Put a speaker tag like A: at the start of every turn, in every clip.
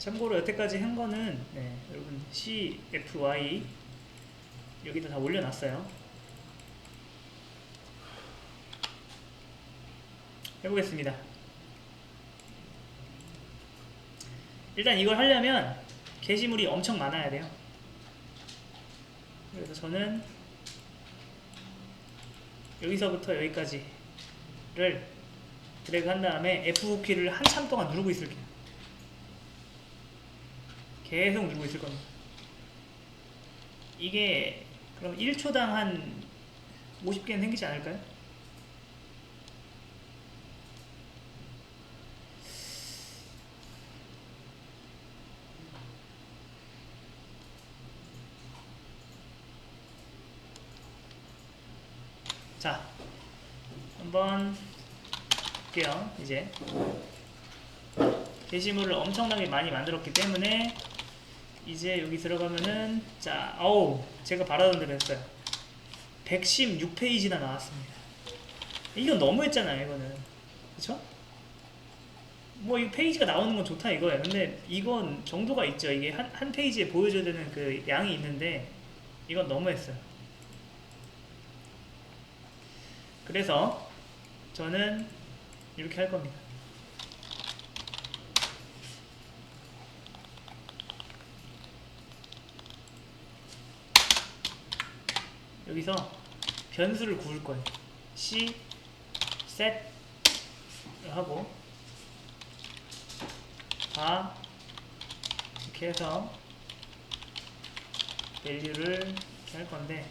A: 참고로 여태까지 한 거는 네, 여러분 CFY 여기다 다 올려놨어요. 해보겠습니다. 일단 이걸 하려면 게시물이 엄청 많아야 돼요. 그래서 저는 여기서부터 여기까지를 드래그 한 다음에 F 키를 한참 동안 누르고 있을게요. 계속 누르고 있을 겁니다. 이게 그럼 1초당 한 50개는 생기지 않을까요? 자, 한번 볼게요. 이제 게시물을 엄청나게 많이 만들었기 때문에 이제 여기 들어가면은 자, 어우, 제가 바라던 대로 했어요. 116페이지나 나왔습니다. 이건 너무했잖아요, 이거는. 그쵸? 뭐, 이 페이지가 나오는 건 좋다 이거예요. 근데 이건 정도가 있죠. 이게 한, 한 페이지에 보여줘야 되는 그 양이 있는데, 이건 너무했어요. 그래서 저는 이렇게 할 겁니다. 여기서 변수를 구울 거예요. C set 하고 아 이렇게 해서 밸류를 이렇게 할 건데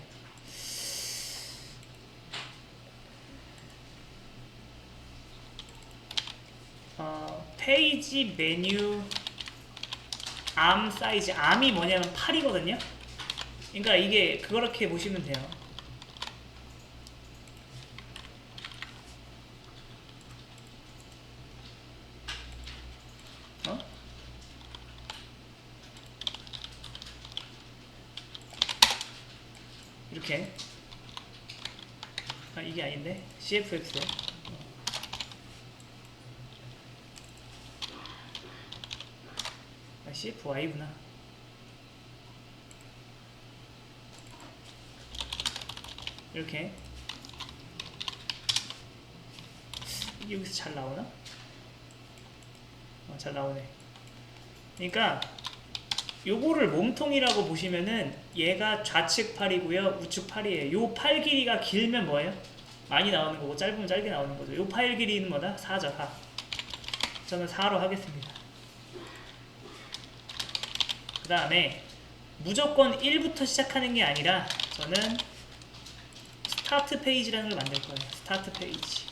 A: 어, 페이지 메뉴 암 사이즈 암이 뭐냐면 8이거든요. 그러니까 이게 그렇게 보시면 돼요. 어? 이렇게 아 이게 아닌데 CFX 아 CFY구나 이렇게 여기서 잘 나오나? 어, 잘 나오네. 그러니까 요거를 몸통이라고 보시면은 얘가 좌측 팔이고요, 우측 팔이에요. 요 팔 길이가 길면 뭐예요? 많이 나오는 거고 짧으면 짧게 나오는 거죠. 요 팔 길이는 뭐다? 4죠, 4. 저는 4로 하겠습니다. 그 다음에 무조건 1부터 시작하는 게 아니라 저는 스타트 페이지라는 걸 만들 거예요. 스타트 페이지.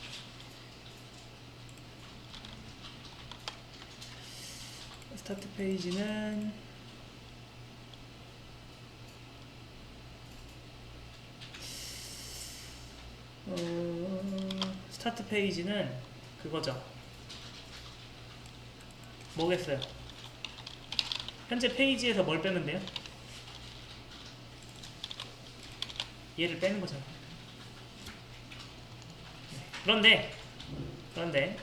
A: 스타트 페이지는 어, 스타트 페이지는 그거죠. 뭐겠어요? 현재 페이지에서 뭘 빼면 돼요? 얘를 빼는 거잖아. 그런데 그런데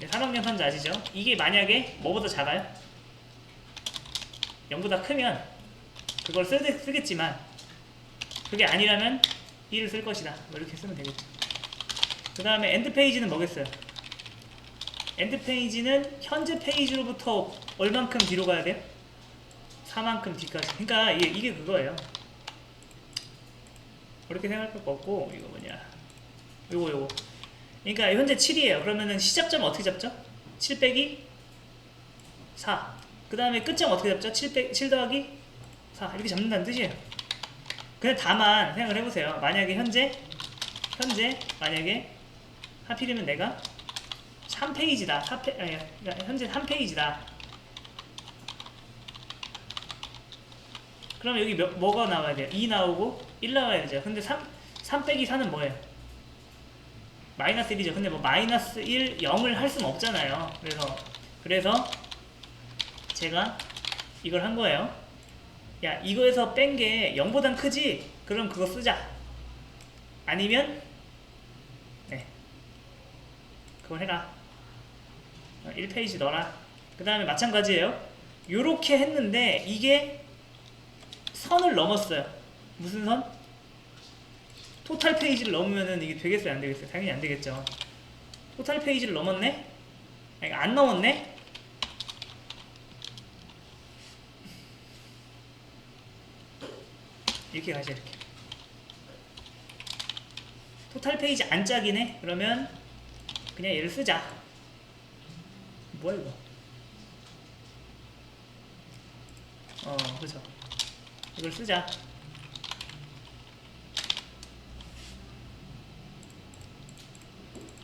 A: 3학년 선지 아시죠? 이게 만약에 뭐보다 작아요? 0보다 크면 그걸 쓰, 쓰겠지만 그게 아니라면 1을 쓸 것이다. 뭐 이렇게 쓰면 되겠죠. 그 다음에 엔드 페이지는 뭐겠어요? 엔드 페이지는 현재 페이지로부터 얼만큼 뒤로 가야 돼요? 4만큼 뒤까지. 그러니까 이게, 이게 그거예요. 그렇게 생각할 거 없고 이거 뭐냐? 요거 요거. 그러니까 현재 7이에요. 그러면은 시작점 어떻게 잡죠? 7 빼기 4. 그 다음에 끝점 어떻게 잡죠? 7, 빼, 7 더하기 4. 이렇게 잡는다는 뜻이에요. 근데 다만 생각을 해보세요. 만약에 현재 현재 만약에 하필이면 내가 3페이지다. 4페, 아니, 그러니까 현재 3페이지다. 그럼 여기 몇, 뭐가 나와야 돼요? 2 나오고 1 나와야 되죠. 근데 3, 3 빼기 4는 뭐예요? 마이너스 1이죠. 근데 뭐 마이너스 1, 0을 할 수는 없잖아요. 그래서 그래서 제가 이걸 한 거예요. 야 이거에서 뺀 게 0보단 크지? 그럼 그거 쓰자. 아니면 네 그걸 해라. 1페이지 넣어라. 그 다음에 마찬가지예요. 요렇게 했는데 이게 선을 넘었어요. 무슨 선? 토탈 페이지를 넘으면은 이게 되겠어요, 안 되겠어요? 당연히 안 되겠죠. 토탈 페이지를 넘었네? 아니, 안 넘었네? 이렇게 가자, 이렇게. 토탈 페이지 안 짝이네? 그러면 그냥 얘를 쓰자. 뭐야, 이거? 어, 그죠. 이걸 쓰자.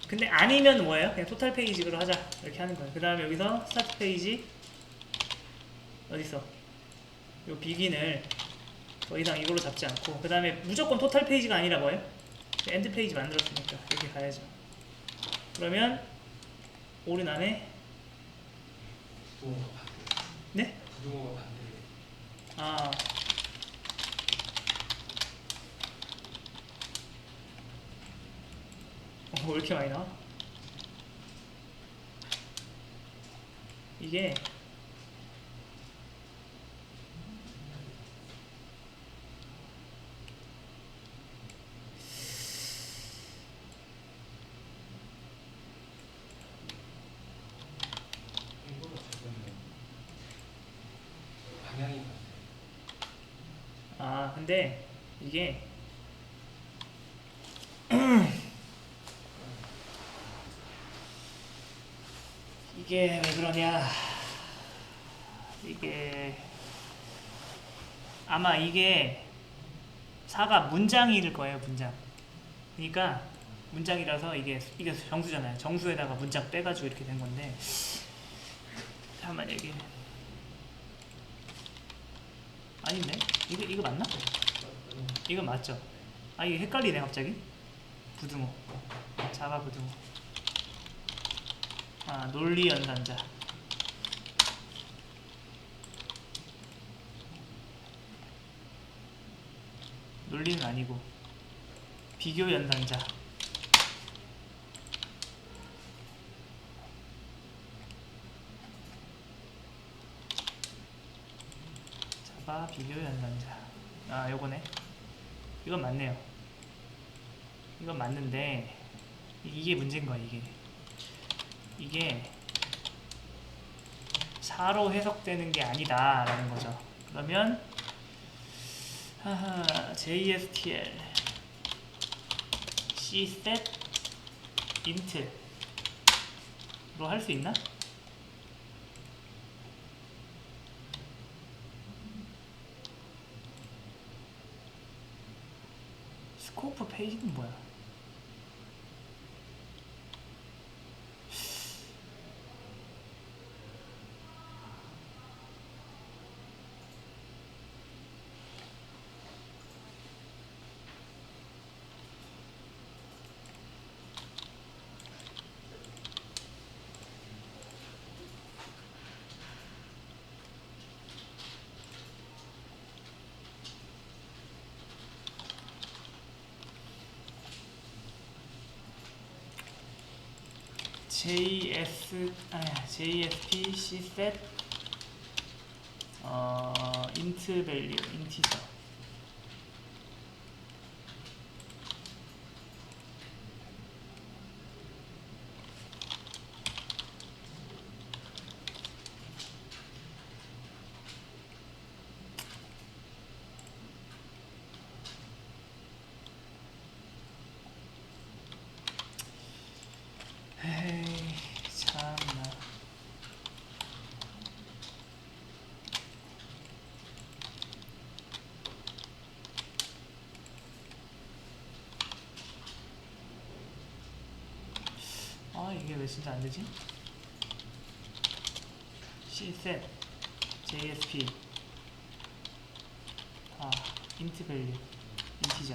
A: 근데 아니면 뭐예요? 그냥 토탈 페이지로 하자. 이렇게 하는 거예요. 그 다음에 여기서 스타트 페이지 어딨어? 요 비긴을 더 이상 이걸로 잡지 않고 그 다음에 무조건 토탈 페이지가 아니라 뭐예요? 엔드 페이지 만들었으니까 이렇게 가야죠. 그러면 오른 안에
B: 반대.
A: 네?
B: 반대.
A: 아 어, 왜 이렇게 많이 나와? 이게
B: 이거가 조금 방향이 반대.
A: 아 근데 이게 이게 왜 그러냐? 이게 아마 이게 사가 문장일 거예요 문장. 그러니까 문장이라서 이게 이게 정수잖아요. 정수에다가 문장 빼가지고 이렇게 된 건데. 잠깐만 여기. 아닌데? 이거 이거 맞나? 이거 맞죠? 아 이게 헷갈리네 갑자기. 부등호. 자바 부등호 아 논리 연산자. 논리는 아니고 비교 연산자. 자바 비교 연산자. 아 요거네. 이건 맞네요. 이건 맞는데 이게 문제인 거야 이게 이게 4로 해석되는 게 아니다 라는 거죠 그러면 JSTL Cset int 로 할 수 있나? 스코프 페이지는 뭐야? JS 아 JSP Cset 어 int value 인티저 에이 참나 아 이게 왜 진짜 안 되지? Cset JSP 아 int value 인티저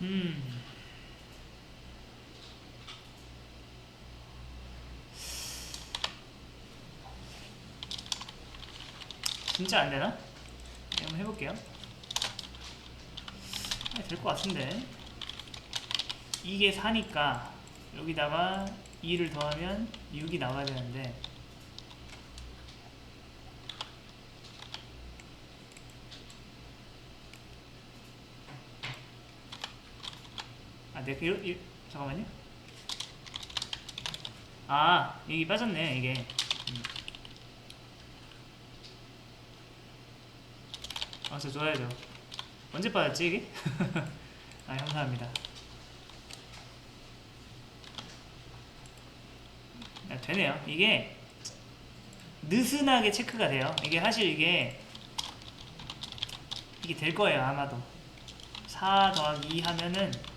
A: 음. 진짜 안 되나? 네, 한번 해볼게요. 아, 될것 같은데. 이게 4니까 여기다가 2를 더하면 6이 나와야 되는데 아, 네, 이러, 이, 잠깐만요. 아, 여기 빠졌네, 이게. 음. 아, 저 좋아야죠. 언제 빠졌지, 이게? 아, 감사합니다. 아, 되네요. 이게 느슨하게 체크가 돼요. 이게 사실 이게 이게 될 거예요, 아마도. 4 더하기 2 하면은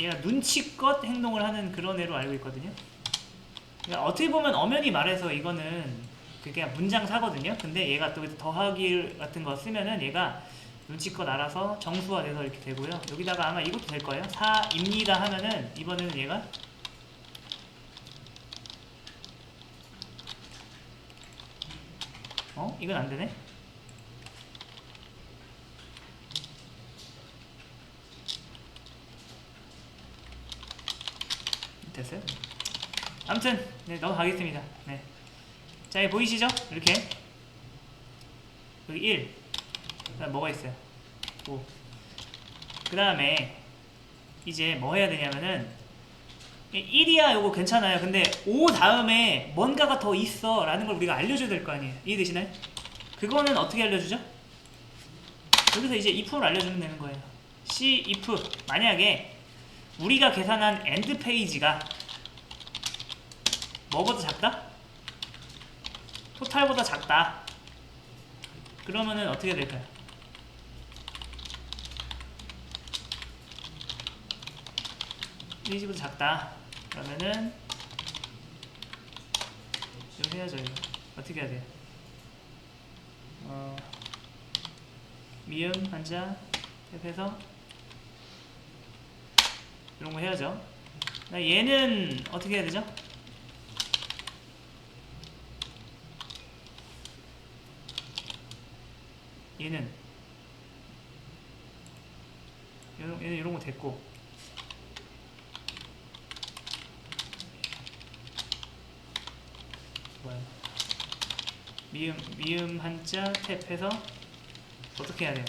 A: 얘가 눈치껏 행동을 하는 그런 애로 알고 있거든요. 그러니까 어떻게 보면 엄연히 말해서 이거는 그게 문장 사거든요. 근데 얘가 또 더하기 같은 거 쓰면은 얘가 눈치껏 알아서 정수화돼서 이렇게 되고요. 여기다가 아마 이것도 될 거예요. 4입니다 하면은 이번에는 얘가 어? 이건 안 되네? 됐어요? 아무튼 네 넘어가겠습니다. 네. 자, 여기 보이시죠? 이렇게 여기 1 그다음 뭐가 있어요? 5. 그 다음에 이제 뭐 해야 되냐면은 1이야 요거 괜찮아요. 근데 5 다음에 뭔가가 더 있어 라는 걸 우리가 알려줘야 될 거 아니에요. 이해되시나요? 그거는 어떻게 알려주죠? 여기서 이제 if를 알려주면 되는 거예요. C if 만약에 우리가 계산한 end 페이지가 뭐보다 작다? 토탈보다 작다. 그러면은 어떻게 될까요? 이 집보다 작다. 그러면은 이거 해야죠. 이거. 어떻게 해야 돼요? 어, 미음 한자 탭해서 이런 거 해야죠. 나 얘는 어떻게 해야 되죠? 얘는 얘는, 이런 거 됐고 뭐야 미음 미음 한자 탭해서 어떻게 해야 돼요?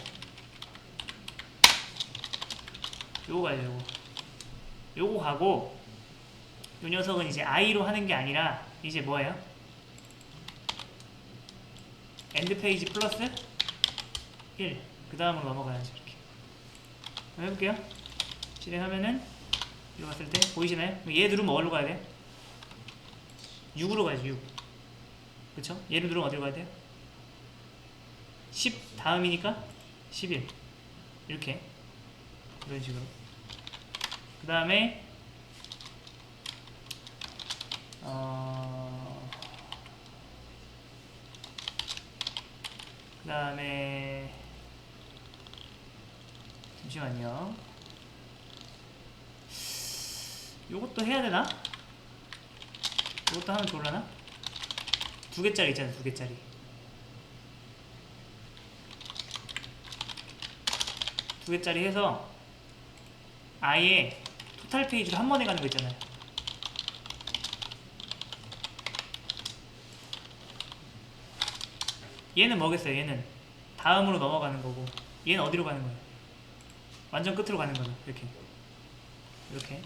A: 요거 가야 요거 요거 가고 요 녀석은 이제 i로 하는 게 아니라 이제 뭐예요? 엔드 페이지 플러스 1. 그 다음으로 넘어가야죠. 이렇게. 해볼게요. 실행하면은, 이거 봤을 때, 보이시나요? 얘 누르면 어디로 가야 돼? 6으로 가야죠, 6. 그쵸? 얘를 누르면 어디로 가야 돼요? 10 다음이니까 11. 이렇게. 이런 식으로. 그 다음에, 어, 그 다음에 잠시만요 요것도 해야 되나? 요것도 하면 좋을라나? 두 개짜리 있잖아 두 개짜리 두 개짜리 해서 아예 토탈 페이지로 한 번에 가는 거 있잖아요 얘는 뭐겠어요? 얘는 다음으로 넘어가는 거고 얘는 어디로 가는 거예요? 완전 끝으로 가는 거죠. 이렇게 이렇게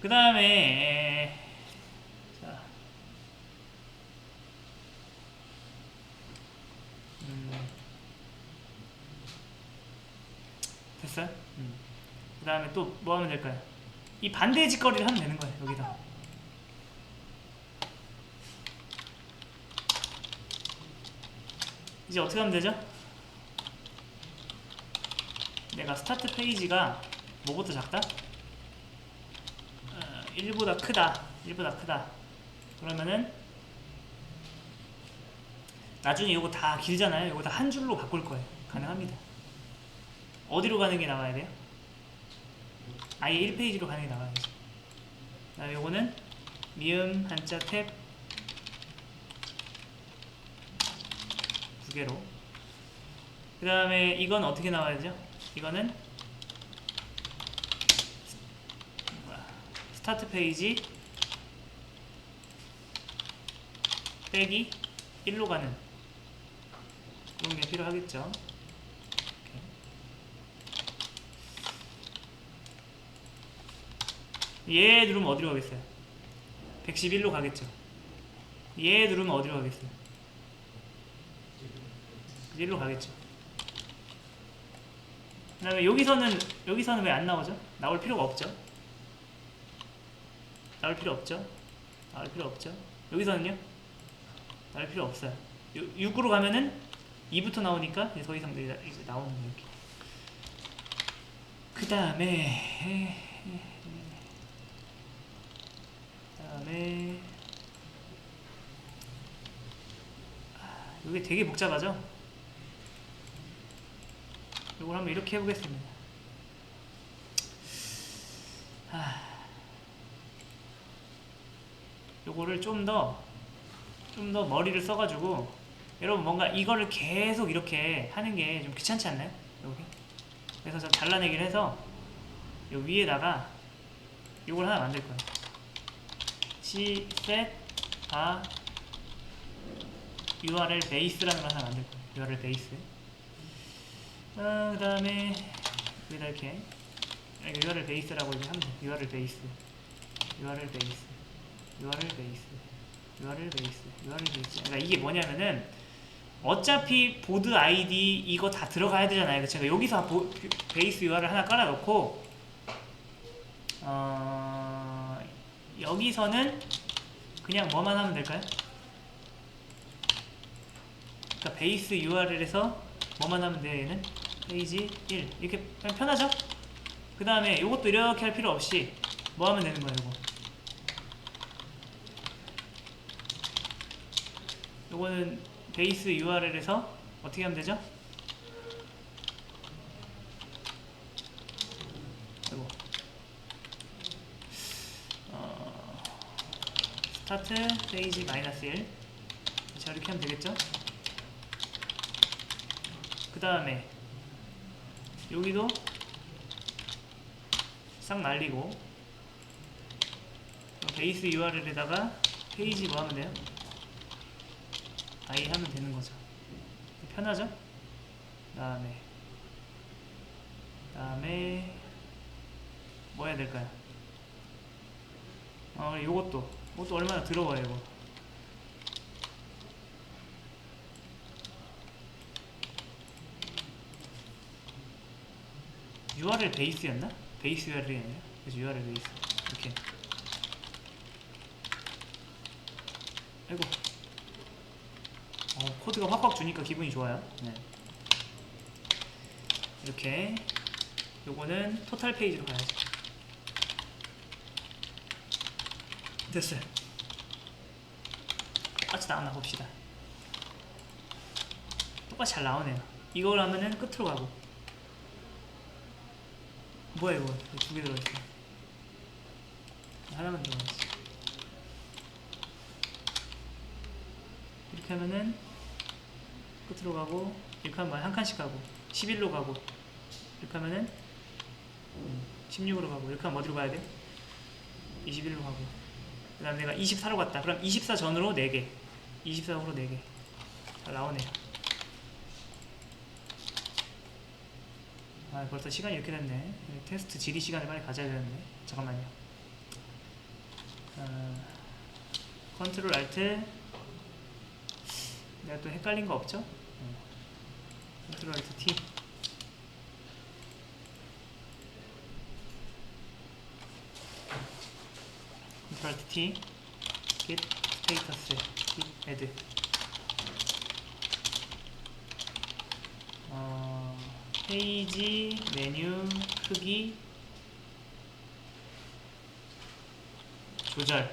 A: 그 다음에 자 음, 됐어요? 음. 그 다음에 또 뭐 하면 될까요? 이 반대의 짓거리를 하면 되는 거예요. 여기다 이제 어떻게 하면 되죠? 내가 스타트 페이지가 뭐보다 작다? 어, 1보다 크다. 1보다 크다. 그러면은 나중에 이거 다 길잖아요. 이거 다 한 줄로 바꿀 거예요. 가능합니다. 어디로 가는 게 나와야 돼요? 아예 1페이지로 가능히 나와야죠. 자, 요거는 미음 한자 탭 두 개로. 그 다음에 이건 어떻게 나와야죠? 이거는 스타트 페이지 빼기 1로 가는 그런 게 필요하겠죠. 얘 누르면 어디로 가겠어요? 111로 가겠죠. 얘 누르면 어디로 가겠어요? 1로 가겠죠. 그 다음에 여기서는 여기서는 왜 안 나오죠? 나올 필요가 없죠. 나올 필요 없죠. 나올 필요 없죠. 여기서는요? 나올 필요 없어요. 6 으로 가면은 2부터 나오니까 더 이상 이제 나오는 거 이렇게. 그 다음에 그 다음에 아, 이게 되게 복잡하죠? 이걸 한번 이렇게 해보겠습니다. 아, 요거를 좀 더, 좀 더 머리를 써가지고, 여러분 뭔가 이거를 계속 이렇게 하는 게 좀 귀찮지 않나요? 여기? 그래서 좀 잘라내기를 해서, 요 위에다가 요걸 하나 만들 거예요. C, set, 다, URL 베이스라는 걸 하나 만들 거예요. URL 베이스. 어, 그 다음에 여기다 이렇게 URL 베이스라고 이제 하면 돼. URL 베이스, URL 베이스, URL 베이스, URL 베이스, URL 베이스. 그러니까 이게 뭐냐면은 어차피 보드 아이디 이거 다 들어가야 되잖아요. 그쵸? 그러니까 여기서 보, 베이스 URL 하나 깔아놓고 어, 여기서는 그냥 뭐만 하면 될까요? 그러니까 베이스 URL에서 뭐만 하면 돼요 얘는? 페이지 1 이렇게 편하죠? 그 다음에 이것도 이렇게 할 필요 없이 뭐 하면 되는 거예요 이거 요거는 베이스 URL에서 어떻게 하면 되죠? 이거 어, 스타트 페이지 마이너스 1 자 이렇게 하면 되겠죠? 그 다음에 여기도 싹 날리고 베이스 URL에다가 페이지 뭐 하면 돼요? 아이 하면 되는 거죠. 편하죠? 다음에 다음에 뭐 해야 될까요? 어 요것도 이것도 얼마나 들어가요 이거? URL 베이스였나? 베이스 URL이 아니라 그래서 URL 베이스. 이렇게. 아이고. 어, 코드가 확확 주니까 기분이 좋아요. 네. 이렇게. 요거는 토탈 페이지로 가야죠 됐어요. 똑같이 나왔나 봅시다. 똑같이 잘 나오네요. 이걸 하면은 끝으로 가고. 뭐야 이거? 두 개 들어있어. 하나만 들어있어 이렇게 하면은 끝으로 가고 이렇게 하면 한 칸씩 가고. 11로 가고. 이렇게 하면은 16으로 가고. 이렇게 하면 어디로 가야 돼? 21로 가고 그 다음에 내가 24로 갔다. 그럼 24 전으로 4개. 24호로 4개. 잘 나오네요 아 벌써 시간이 이렇게 됐네. 테스트 질의 시간을 빨리 가져야 되는데. 잠깐만요. 어, 컨트롤 알트 내가 또 헷갈린 거 없죠? 어. 컨트롤 알트 T 알트 T git 스테이터스 git add. 어, 페이지 메뉴 크기. 조절